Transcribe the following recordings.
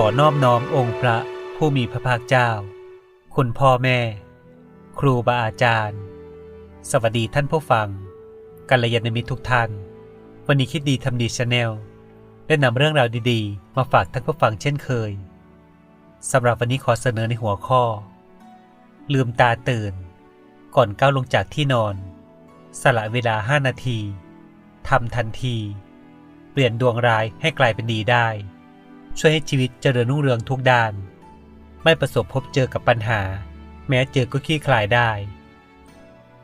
ขอนอบน้อมองค์พระผู้มีพระภาคเจ้า คุณพ่อแม่ ครูบาอาจารย์ สวัสดีท่านผู้ฟังกัลยาณมิตรทุกท่าน วันนี้คิดดีทำดีชาแนลได้นำเรื่องราวดีๆ มาฝากท่านผู้ฟังเช่นเคยสำหรับวันนี้ขอเสนอในหัวข้อ ลืมตาตื่น ก่อนก้าวลงจากที่นอน สละเวลา5นาทีทำทันที เปลี่ยนดวงร้ายให้กลายเป็นดีได้ ช่วยให้ชีวิตเจริญรุ่งเรืองทุกด้าน ไม่ประสบพบเจอกับปัญหา แม้เจอก็คลี่คลายได้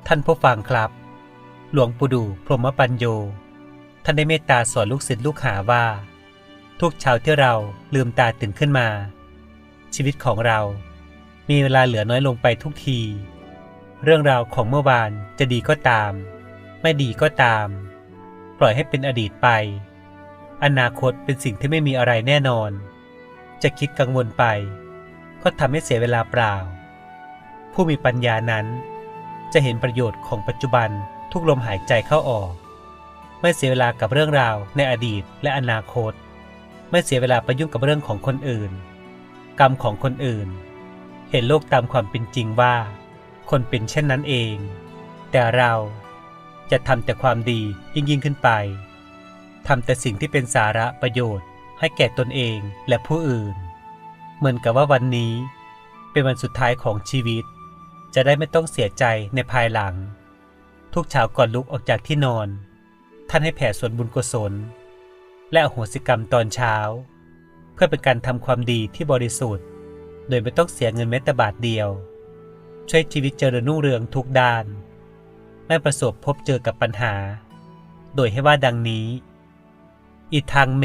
ท่านผู้ฟังครับ หลวงปู่ดูพรหมปัญโย ท่านได้เมตตาสอนลูกศิษย์ลูกหาว่า ทุกเช้าที่เราลืมตาตื่นขึ้นมา ชีวิตของเรา มีเวลาเหลือน้อยลงไปทุกที เรื่องราวของเมื่อวานจะดีก็ตาม ไม่ดีก็ตาม ปล่อยให้เป็นอดีตไป อนาคตเป็นสิ่งที่ไม่มีอะไรแน่นอน จะคิดกังวลไป ก็ทำให้เสียเวลาเปล่า ผู้มีปัญญานั้น จะเห็นประโยชน์ของปัจจุบันทุกลมหายใจเข้าออก ไม่เสียเวลากับเรื่องราวในอดีตและอนาคต ไม่เสียเวลาไปยุ่งกับเรื่องของคนอื่น กรรมของคนอื่น เห็นโลกตามความเป็นจริงว่า คนเป็นเช่นนั้นเอง แต่เราจะทำแต่ความดียิ่งยิ่งขึ้นไป ทำแต่สิ่งที่เป็นสาระประโยชน์ ให้แก่ตนเองและผู้อื่น เหมือนกับว่าวันนี้ เป็นวันสุดท้ายของชีวิต จะได้ไม่ต้องเสียใจในภายหลัง ทุกเช้าก่อนลุกออกจากที่นอน ท่านให้แผ่ส่วนบุญกุศล และอโหสิกรรมตอนเช้า เพื่อเป็นการทำความดีที่บริสุทธิ์ โดยไม่ต้องเสียเงินแม้แต่บาทเดียว ช่วยชีวิตเจริญรุ่งเรืองทุกด้าน ไม่ประสบพบเจอกับปัญหา โดยให้ว่าดังนี้ อิทังเม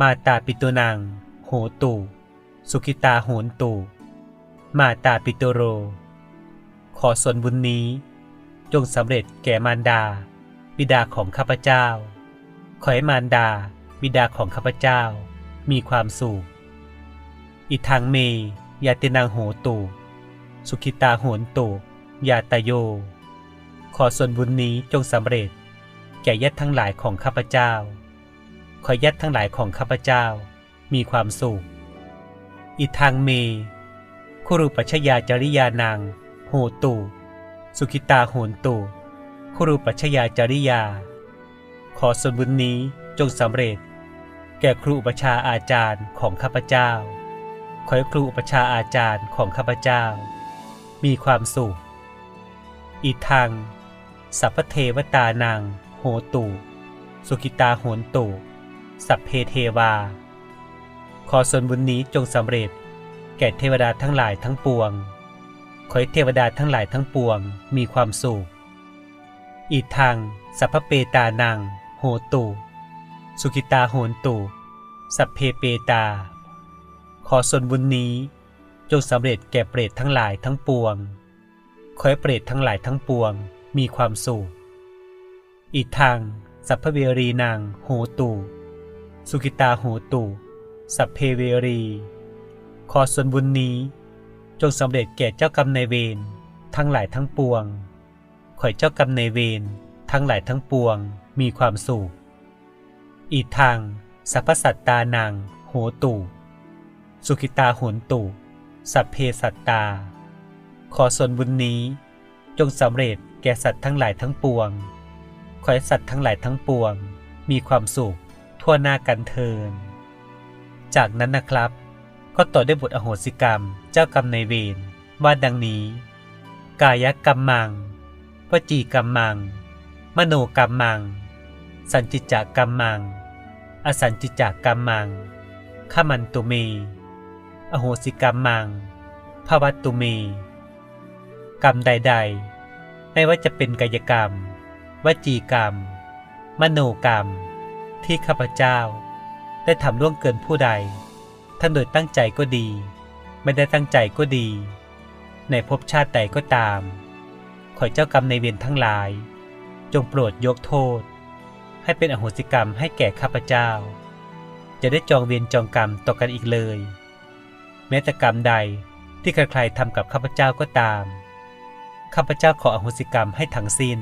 มาตาปิตุนัง โหตุ สุขิตาโหนตุ มาตาปิตุโร ขอส่วนบุญนี้ จงสำเร็จแก่มารดา บิดาของข้าพเจ้า ขอให้มารดา บิดาของข้าพเจ้า มีความสุข อิทังเม ยาตินังโหตุ สุขิตาโหนตุ ยาตโย ขอส่วนบุญนี้จงสำเร็จ แก่ญาติทั้งหลายของข้าพเจ้า ขอญาติทั้งหลายของข้าพเจ้า มีความสุขอิทังเม คุรุปัชยาจริยานางโหตุ สุขิตาโหนตุ คุรุปัชยาจริยา ขอส่วนบุญนี้จงสำเร็จ แก่ครูอุปชาอาจารย์ของข้าพเจ้า ขอให้ครูอุปชาอาจารย์ของข้าพเจ้า มีความสุข อีทางสัพพเทวตานางโหตุ สุขิตาโหนตุ สัพเพเทวา ขอส่วนบุญนี้จงสำเร็จ แก่เทวดาทั้งหลายทั้งปวง ขอให้เทวดาทั้งหลายทั้งปวงมีความสุข อีกทางสัพพเปตานัง โหตุ สุขิตาโหนตุ สัพเพเปตา ขอส่วนบุญนี้จงสำเร็จแก่เปรตทั้งหลายทั้งปวง ขอให้เปรตทั้งหลายทั้งปวงมีความสุข อีกทางสัพเพเวรีนางโหตุ สุขิตาโหตุ สัพเพเวรี ขอส่วนบุญนี้ จงสำเร็จแก่เจ้ากรรมนายเวรทั้งหลายทั้งปวง ขอเจ้ากรรมนายเวรทั้งหลายทั้งปวงมีความสุข อีทางสัพพสัตตานางโหตุ สุขิตาโหนตุ สัพเพสัตตา ขอส่วนบุญนี้ จงสำเร็จแก่สัตว์ทั้งหลายทั้งปวง ขอให้สัตว์ทั้งหลายทั้งปวงมีความสุข ทั่วหน้ากันเทิน จากนั้นนะครับ ก็ต่อด้วยบทอโหสิกรรมเจ้ากรรมในเวรว่าดังนี้ กายกรรมมังวจีกรรมมัง มโนกรรมมัง สัญจิจกกรรมมัง อสัญจิจกรรมมังขมันตุเม อโหสิกรรมมังภวัตตุเม กรรมใด ๆ ไม่ว่าจะเป็นกายกรรม วจีกรรม มโนกรรม ที่ข้าพเจ้า ได้ทำล่วงเกินผู้ใด ทั้งโดยตั้งใจก็ดี ไม่ได้ตั้งใจก็ดี ในภพชาติใดก็ตาม ขอเจ้ากรรมในเวรทั้งหลาย จงโปรดยกโทษ ให้เป็นอโหสิกรรมให้แก่ข้าพเจ้า จะได้จองเวรจองกรรมต่อกันอีกเลย แม้แต่กรรมใดที่ใครๆทำกับข้าพเจ้าก็ตามข้าพเจ้าขออโหสิกรรมให้ทั้งสิ้น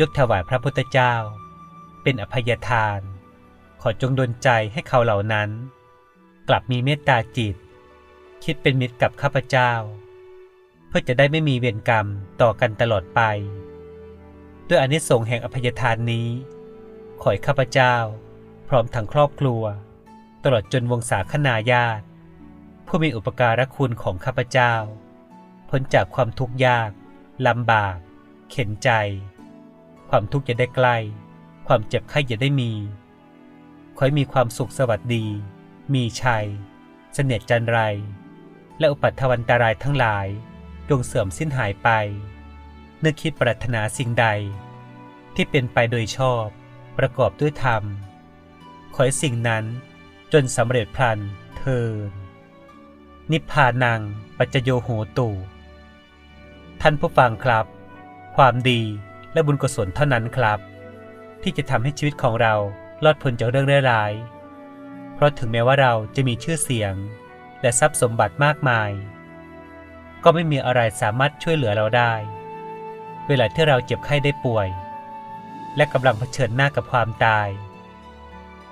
ยกถวายพระพุทธเจ้า เป็นอภัยทาน ขอจงดลใจให้เขาเหล่านั้น กลับมีเมตตาจิต คิดเป็นมิตรกับข้าพเจ้า เพื่อจะได้ไม่มีเวรกรรมต่อกันตลอดไป ด้วยอนิสงส์แห่งอภัยทานนี้ ขอให้ข้าพเจ้า พร้อมทั้งครอบครัว ตลอดจนวงศาคณาญาติ ผู้มีอุปการะคุณของข้าพเจ้า พ้นจากความทุกข์ยากลำบาก เข็นใจ ความทุกข์จะได้ใกล้ ความเจ็บไข้อย่าได้มี ขอให้มีความสุขสวัสดี มีชัย เสน่ห์จันไร และอุปัตถวันตรายทั้งหลายจงเสื่อมสิ้นหายไป นึกคิดปรารถนาสิ่งใด ที่เป็นไปโดยชอบ ประกอบด้วยธรรม ขอให้สิ่งนั้นจนสำเร็จพลันเทินนิพพานังปัจจโยโหตูท่านผู้ฟังครับ ความดีและบุญกุศลเท่านั้นครับ ที่จะทำให้ชีวิตของเรารอดพ้นจากเรื่องร้าย เพราะถึงแม้ว่าเราจะมีชื่อเสียง และทรัพย์สมบัติมากมาย ก็ไม่มีอะไรสามารถช่วยเหลือเราได้ เวลาที่เราเจ็บไข้ได้ป่วย และกำลังเผชิญหน้ากับความตาย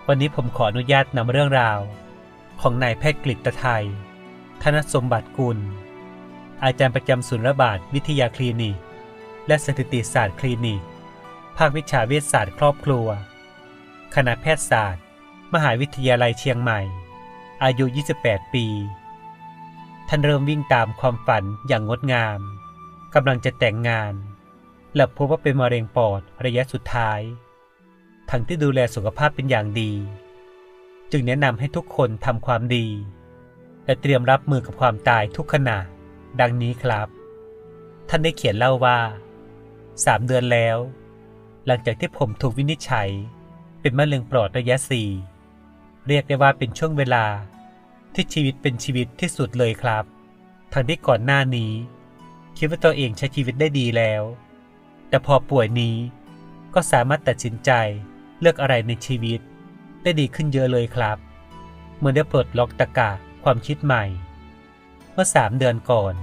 วันนี้ผมขออนุญาตนำเรื่องราว ของนายแพทย์กฤษไทย ธนสมบัติกุล อาจารย์ประจำศูนย์ระบาดวิทยาคลินิก และสถิติศาสตร์คลินิก ภาควิชาเวชศาสตร์ครอบครัว คณะแพทยศาสตร์ มหาวิทยาลัยเชียงใหม่ อายุ 28 ปี ท่านเริ่มวิ่งตามความฝันอย่างงดงามกำลังจะแต่งงาน และพบว่าเป็นมะเร็งปอดระยะสุดท้าย ทั้งที่ดูแลสุขภาพเป็นอย่างดี จึงแนะนำให้ทุกคนทำความดี และเตรียมรับมือกับความตายทุกขณะ ดังนี้ครับ ท่านได้เขียนเล่าว่าสามเดือนแล้ว หลังจากที่ผมถูกวินิจฉัย เป็นมะเร็งปอดระยะสี่เรียกได้ว่าเป็นช่วงเวลาที่ชีวิตเป็นชีวิตที่สุดเลยครับ ทั้งที่ก่อนหน้านี้ คิดว่าตัวเองใช้ชีวิตได้ดีแล้ว แต่พอป่วยนี้ก็สามารถตัดสินใจเลือกอะไรในชีวิต ได้ดีขึ้นเยอะเลยครับเมื่อได้ปลดล็อกตะกาความคิดใหม่ เมื่อสามเดือนก่อน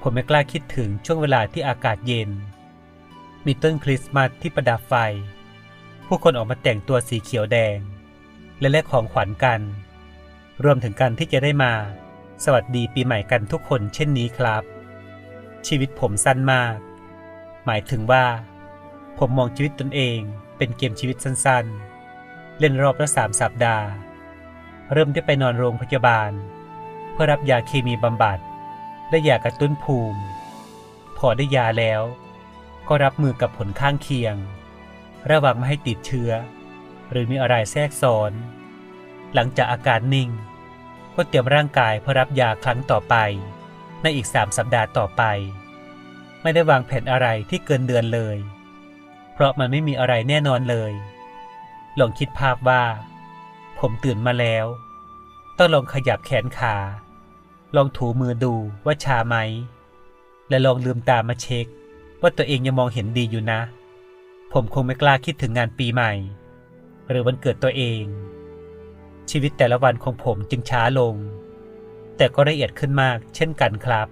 ผมไม่กล้าคิดถึงช่วงเวลาที่อากาศเย็น มีต้นคริสต์มาสที่ประดับไฟ ผู้คนออกมาแต่งตัวสีเขียวแดง และแลกของขวัญกัน รวมถึงการที่จะได้มา สวัสดีปีใหม่กันทุกคนเช่นนี้ครับ ชีวิตผมสั้นมาก หมายถึงว่า ผมมองชีวิตตนเองเป็นเกมชีวิตสั้นๆ เล่นรอบละสามสัปดาห์ เริ่มได้ไปนอนโรงพยาบาล เพื่อรับยาเคมีบำบัด และยากระตุ้นภูมิ พอได้ยาแล้ว ก็รับมือกับผลข้างเคียง ระวังไม่ให้ติดเชื้อ หรือมีอะไรแทรกซ้อน หลังจากอาการนิ่ง ก็เตรียมร่างกายเพื่อรับยาครั้งต่อไป ในอีกสามสัปดาห์ต่อไป ไม่ได้วางแผนอะไรที่เกินเดือนเลย เพราะมันไม่มีอะไรแน่นอนเลย ลองคิดภาพว่า ผมตื่นมาแล้ว ต้องลองขยับแขนขา ลองถูมือดูว่าชาไหม และลองลืมตามาเช็ค ว่าตัวเองยังมองเห็นดีอยู่นะ ผมคงไม่กล้าคิดถึงงานปีใหม่ หรือวันเกิดตัวเอง ชีวิตแต่ละวันของผมจึงช้าลง แต่ก็ละเอียดขึ้นมากเช่นกันครับ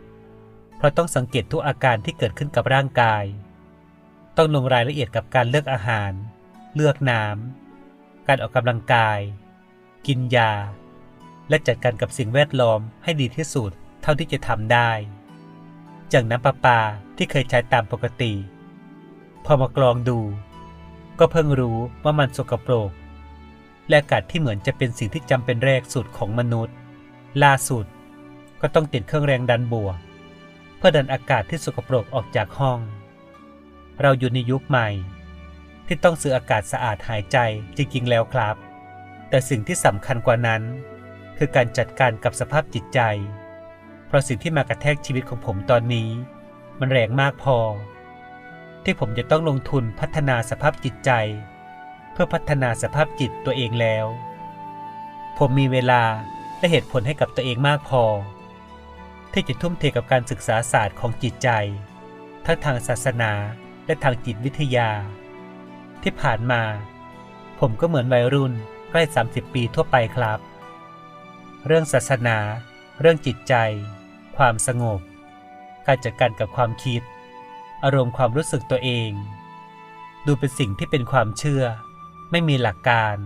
เพราะต้องสังเกตทุกอาการที่เกิดขึ้นกับร่างกาย ต้องลงรายละเอียดกับการเลือกอาหาร เลือกน้ำการออกกำลังกาย กินยา และจัดการกับสิ่งแวดล้อมให้ดีที่สุดเท่าที่จะทำได้ จากน้ำประปาที่เคยใช้ตามปกติ พอมากรองดู ก็เพิ่งรู้ว่ามันสกปรก และอากาศที่เหมือนจะเป็นสิ่งที่จำเป็นแรกสุดของมนุษย์ ล่าสุดก็ต้องติดเครื่องแรงดันบวก เพื่อดันอากาศที่สกปรกออกจากห้อง เราอยู่ในยุคใหม่ ที่ต้องซื้ออากาศสะอาดหายใจจริงๆแล้วครับ แต่สิ่งที่สำคัญกว่านั้น คือการจัดการกับสภาพจิตใจ ราะสิ่งที่มากระแทกชีวิตของผมตอนนี้ มันแรงมากพอ ที่ผมจะต้องลงทุนพัฒนาสภาพจิตใจ เพื่อพัฒนาสภาพจิตตัวเองแล้ว ผมมีเวลาและเหตุผลให้กับตัวเองมากพอ ที่จะทุ่มเทกับการศึกษาศาสตร์ของจิตใจ ทั้งทางศาสนาและทางจิตวิทยา ที่ผ่านมา ผมก็เหมือนวัยรุ่นใกล้ 30 ปีทั่วไปครับ เรื่องศาสนา เรื่องจิตใจ ความสงบ การจัดการกับความคิด อารมณ์ความรู้สึกตัวเอง ดูเป็นสิ่งที่เป็นความเชื่อ ไม่มีหลักการ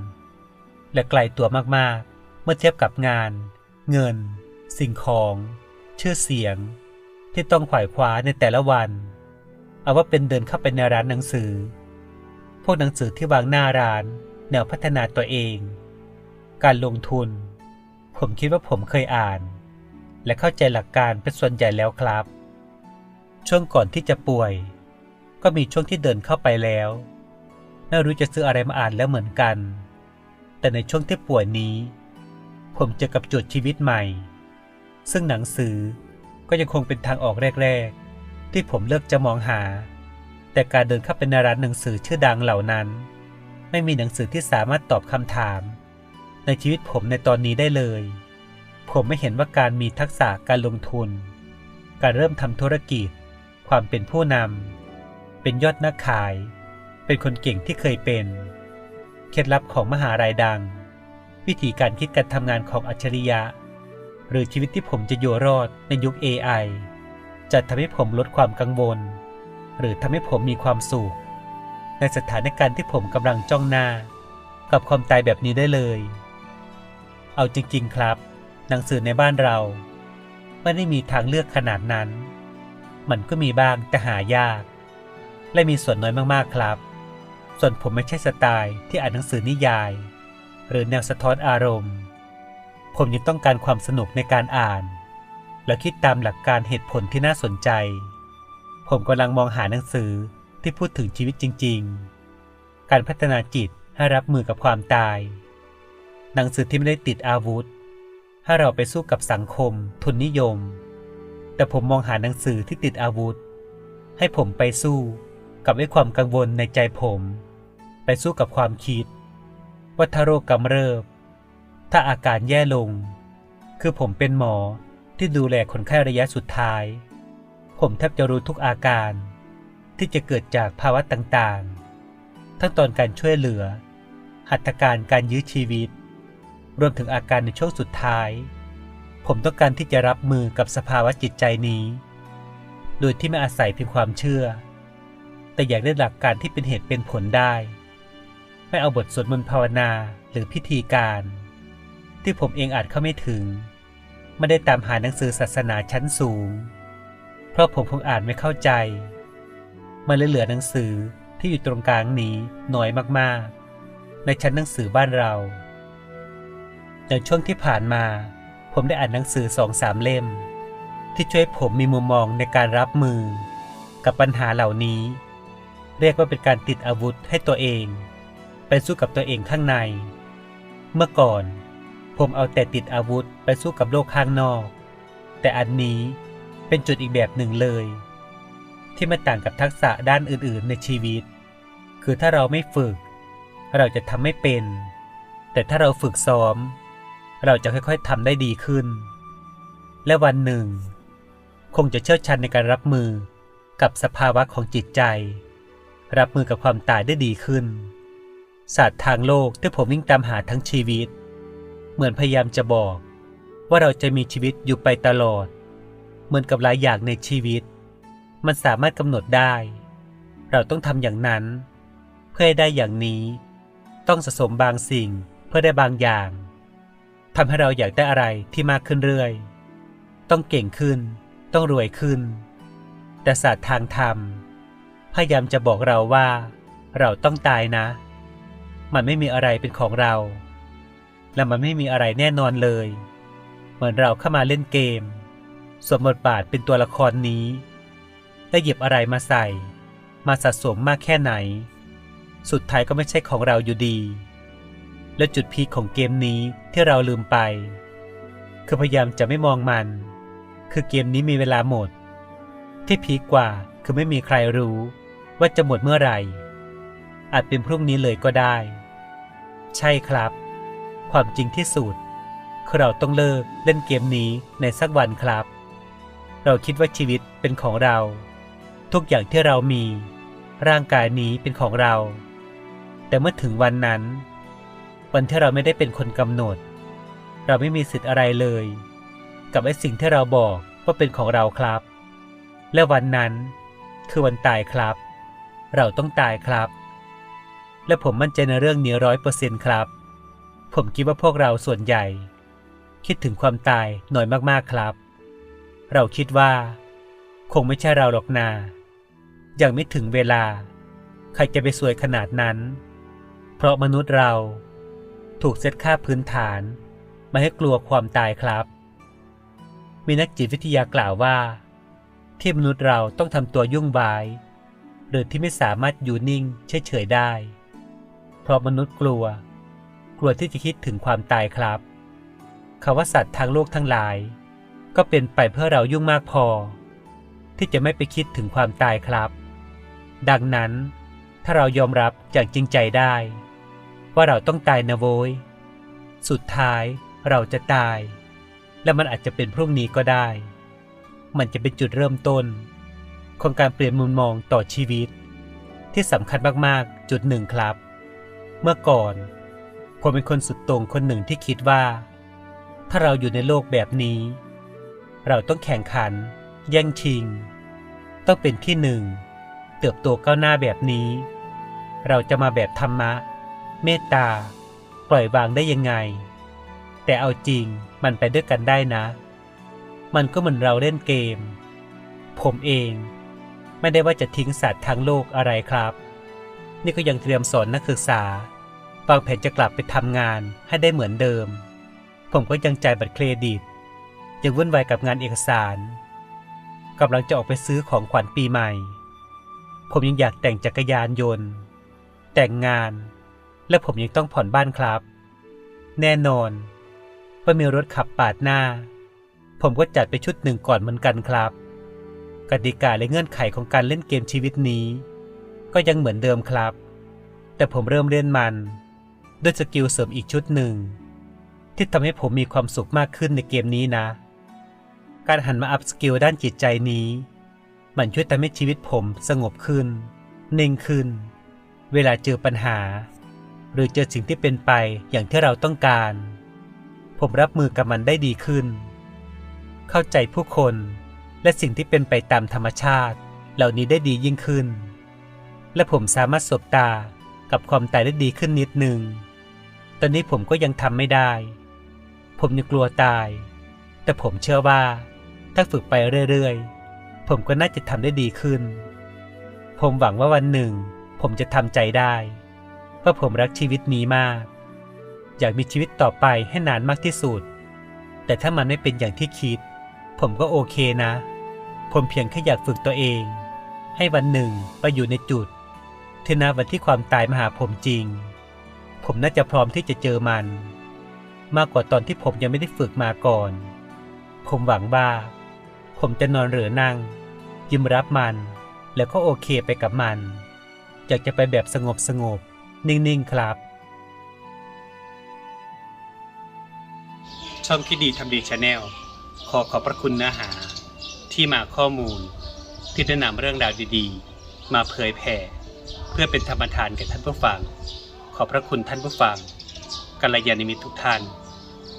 และไกลตัวมากๆ เมื่อเทียบกับงาน เงิน สิ่งของ ชื่อเสียง ที่ต้องขวายคว้าในแต่ละวัน เอาว่าเป็นเดินเข้าไปในร้านหนังสือ พวกหนังสือที่วางหน้าร้านแนวพัฒนาตัวเอง การลงทุน ผมคิดว่าผมเคยอ่าน และเข้าใจหลักการเป็นส่วนใหญ่แล้วครับ ช่วงก่อนที่จะป่วย ก็มีช่วงที่เดินเข้าไปแล้วไม่รู้จะซื้ออะไรมาอ่านแล้วเหมือนกัน แต่ในช่วงที่ป่วยนี้ ผมเจอกับจุดชีวิตใหม่ ซึ่งหนังสือก็ยังคงเป็นทางออกแรก ๆ ที่ผมเลือกจะมองหา แต่การเดินเข้าไปในร้านหนังสือชื่อดังเหล่านั้น ไม่มีหนังสือที่สามารถตอบคำถาม ในชีวิตผมในตอนนี้ได้เลย ผมไม่เห็นว่าการมีทักษะการลงทุน การเริ่มทำธุรกิจ ความเป็นผู้นำเป็นยอดนักขาย เป็นคนเก่งที่เคยเป็น เคล็ดลับของมหาลัยดัง วิธีการคิดการทำงานของอัจฉริยะ หรือชีวิตที่ผมจะอยู่รอดในยุค AI จะทำให้ผมลดความกังวล หรือทำให้ผมมีความสุข ในสถานการณ์ที่ผมกำลังจ้องหน้า กับความตายแบบนี้ได้เลย เอาจริง ๆ ครับ หนังสือในบ้านเราไม่ได้มีทางเลือกขนาดนั้น มันก็มีบ้างแต่หายาก และมีส่วนน้อยมากๆครับ ส่วนผมไม่ใช่สไตล์ที่อ่านหนังสือนิยาย หรือแนวสะท้อนอารมณ์ ผมยังต้องการความสนุกในการอ่าน และคิดตามหลักการเหตุผลที่น่าสนใจ ผมกำลังมองหาหนังสือที่พูดถึงชีวิตจริง ๆ การพัฒนาจิตให้รับมือกับความตาย หนังสือที่ไม่ได้ติดอาวุธ ให้เราไปสู้กับสังคม ทุนนิยม แต่ผมมองหาหนังสือที่ติดอาวุธ ให้ผมไปสู้กับไอ้ความกังวลในใจผม ไปสู้กับความคิด ว่าถ้าโรคกำเริบ ถ้าอาการแย่ลง คือผมเป็นหมอที่ดูแลคนไข้ระยะสุดท้าย ผมแทบจะรู้ทุกอาการ ที่จะเกิดจากภาวะต่างๆ ทั้งตอนการช่วยเหลือ หัตถการการยื้อชีวิต รวมถึงอาการในช่วงสุดท้าย ผมต้องการที่จะรับมือกับสภาวะจิตใจนี้ โดยที่ไม่อาศัยเพียงความเชื่อ แต่อยากได้หลักการที่เป็นเหตุเป็นผลได้ ไม่เอาบทสวดมนต์ภาวนาหรือพิธีการ ที่ผมเองอาจเข้าไม่ถึง ไม่ได้ตามหาหนังสือศาสนาชั้นสูง เพราะผมคงอ่านไม่เข้าใจ มันเลยเหลือหนังสือที่อยู่ตรงกลางนี้น้อยมากๆ ในชั้นหนังสือบ้านเรา ในช่วงที่ผ่านมา ผมได้อ่านหนังสือสองสามเล่ม ที่ช่วยผมมีมุมมองในการรับมือ กับปัญหาเหล่านี้ เรียกว่าเป็นการติดอาวุธให้ตัวเอง ไปสู้กับตัวเองข้างใน เมื่อก่อน ผมเอาแต่ติดอาวุธไปสู้กับโลกข้างนอก แต่อันนี้เป็นจุดอีกแบบหนึ่งเลย ที่ไม่ต่างกับทักษะด้านอื่นๆในชีวิต คือถ้าเราไม่ฝึก เราจะทำไม่เป็น แต่ถ้าเราฝึกซ้อม เราจะค่อยๆทำได้ดีขึ้น และวันหนึ่ง คงจะเชี่ยวชาญในการรับมือกับสภาวะของจิตใจ รับมือกับความตายได้ดีขึ้น ศาสตร์ทางโลกที่ผมวิ่งตามหาทั้งชีวิต เหมือนพยายามจะบอก ว่าเราจะมีชีวิตอยู่ไปตลอด เหมือนกับหลายอย่างในชีวิต มันสามารถกำหนดได้ เราต้องทำอย่างนั้น เพื่อให้ได้อย่างนี้ ต้องสะสมบางสิ่งเพื่อได้บางอย่าง ทำให้เราอยากได้อะไรที่มากขึ้นเรื่อย ต้องเก่งขึ้น ต้องรวยขึ้น แต่ศาสตร์ทางธรรมพยายามจะบอกเราว่า เราต้องตายนะ มันไม่มีอะไรเป็นของเรา และมันไม่มีอะไรแน่นอนเลย เหมือนเราเข้ามาเล่นเกม สวมบทบาทเป็นตัวละครนี้ และหยิบอะไรมาใส่ มาสะสมมากแค่ไหน สุดท้ายก็ไม่ใช่ของเราอยู่ดี และจุดพีคของเกมนี้ที่เราลืมไป คือพยายามจะไม่มองมัน คือเกมนี้มีเวลาหมด ที่พีคกว่าคือไม่มีใครรู้ ว่าจะหมดเมื่อไหร่ อาจเป็นพรุ่งนี้เลยก็ได้ ใช่ครับ ความจริงที่สุดคือเราต้องเลิกเล่นเกมนี้ในสักวันครับ เราคิดว่าชีวิตเป็นของเรา ทุกอย่างที่เรามี ร่างกายนี้เป็นของเรา แต่เมื่อถึงวันนั้น วันที่เราไม่ได้เป็นคนกำหนด เราไม่มีสิทธิ์อะไรเลย กับไอ้สิ่งที่เราบอกว่าเป็นของเราครับ และวันนั้นคือวันตายครับ เราต้องตายครับ และผมมั่นใจในเรื่องนี้ร้อยเปอร์เซ็นต์ครับ ผมคิดว่าพวกเราส่วนใหญ่ คิดถึงความตายหน่อยมากๆครับ เราคิดว่า คงไม่ใช่เราหรอกนายังไม่ถึงเวลา ใครจะไปสวยขนาดนั้น เพราะมนุษย์เรา ถูกเซตค่าพื้นฐาน ไมาให้กลัวความตายครับ มีนักจิตวิทยากล่าวว่า ที่มนุษย์เราต้องทำตัวยุ่งวาย หรือที่ไม่สามารถอยู่นิ่งเฉยๆได้ เพราะมนุษย์กลัว กลัวที่จะคิดถึงความตายครับคำว่าสัตว์ทางโลกทั้งหลาย ก็เป็นไปเพื่อเรายุ่งมากพอ ที่จะไม่ไปคิดถึงความตายครับ ดังนั้นถ้าเรายอมรับอย่างจริงใจได้ ว่าเราต้องตายนะโว้ย สุดท้ายเราจะตาย และมันอาจจะเป็นพรุ่งนี้ก็ได้ มันจะเป็นจุดเริ่มต้น ของการเปลี่ยนมุมมองต่อชีวิต ที่สำคัญมากๆจุดหนึ่งครับ เมื่อก่อนผมเป็นคนสุดโต่งคนหนึ่งที่คิดว่า ถ้าเราอยู่ในโลกแบบนี้ เราต้องแข่งขัน แย่งชิง ต้องเป็นที่หนึ่ง เติบโตก้าวหน้าแบบนี้ เราจะมาแบบธรรมะ เมตตา ปล่อยวางได้ยังไง แต่เอาจริงมันไปด้วยกันได้นะ มันก็เหมือนเราเล่นเกม ผมเอง ไม่ได้ว่าจะทิ้งสัตว์ทางโลกอะไรครับ นี่ก็ยังเตรียมสอนนักศึกษาวางแผนจะกลับไปทำงานให้ได้เหมือนเดิม ผมก็ยังจ่ายบัตรเครดิต ยังวุ่นวายกับงานเอกสารกำลังจะออกไปซื้อของขวัญปีใหม่ ผมยังอยากแต่งจักรยานยนต์ แต่งงาน และผมยังต้องผ่อนบ้านครับ แน่นอนว่ามีรถขับปาดหน้า ผมก็จัดไปชุดหนึ่งก่อนเหมือนกันครับ กติกาและเงื่อนไขของการเล่นเกมชีวิตนี้ ก็ยังเหมือนเดิมครับ แต่ผมเริ่มเล่นมัน ด้วยสกิลเสริมอีกชุดหนึ่ง ที่ทำให้ผมมีความสุขมากขึ้นในเกมนี้นะ การหันมาอัพสกิลด้านจิตใจนี้ มันช่วยทำให้ชีวิตผมสงบขึ้น นิ่งขึ้น เวลาเจอปัญหา หรือเจอสิ่งที่เป็นไปอย่างที่เราต้องการ ผมรับมือกับมันได้ดีขึ้น เข้าใจผู้คนและสิ่งที่เป็นไปตามธรรมชาติ เหล่านี้ได้ดียิ่งขึ้น และผมสามารถสบตากับความตายได้ดีขึ้นนิดหนึ่ง ตอนนี้ผมก็ยังทำไม่ได้ ผมยังกลัวตาย แต่ผมเชื่อว่า ถ้าฝึกไปเรื่อยๆ ผมก็น่าจะทำได้ดีขึ้น ผมหวังว่าวันหนึ่ง ผมจะทำใจได้ เพราผมรักชีวิตนี้มาก อยากมีชีวิตต่อไปให้นานมากที่สุด แต่ถ้ามันไม่เป็นอย่างที่คิด ผมก็โอเคนะ ผมเพียงแค่อยากฝึกตัวเอง ให้วันหนึ่งไปอยู่ในจุดที่นาวันที่ความตายมาหาผมจริง ผมน่าจะพร้อมที่จะเจอมัน มากกว่าตอนที่ผมยังไม่ได้ฝึกมาก่อน ผมหวังว่าผมจะนอนหรือนั่ง ยิ้มรับมัน แล้วก็โอเคไปกับมัน อยากจะไปแบบสงบสงบ นิ่งๆครับ ช่องคิดดีทำดีชาแนลขอขอบพระคุณเนื้อหา ที่มาข้อมูล ที่ได้นำเรื่องราวดีๆ มาเผยแผ่ เพื่อเป็นธรรมทานแก่ท่านผู้ฟัง ขอบพระคุณท่านผู้ฟังกัลยาณมิตรทุกท่าน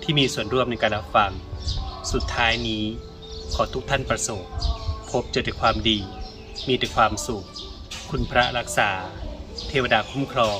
ที่มีส่วนร่วมในการรับฟัง สุดท้ายนี้ ขอทุกท่านประสบ พบเจอแต่ความดี มีแต่ความสุข คุณพระรักษา เทวดาคุ้มครอง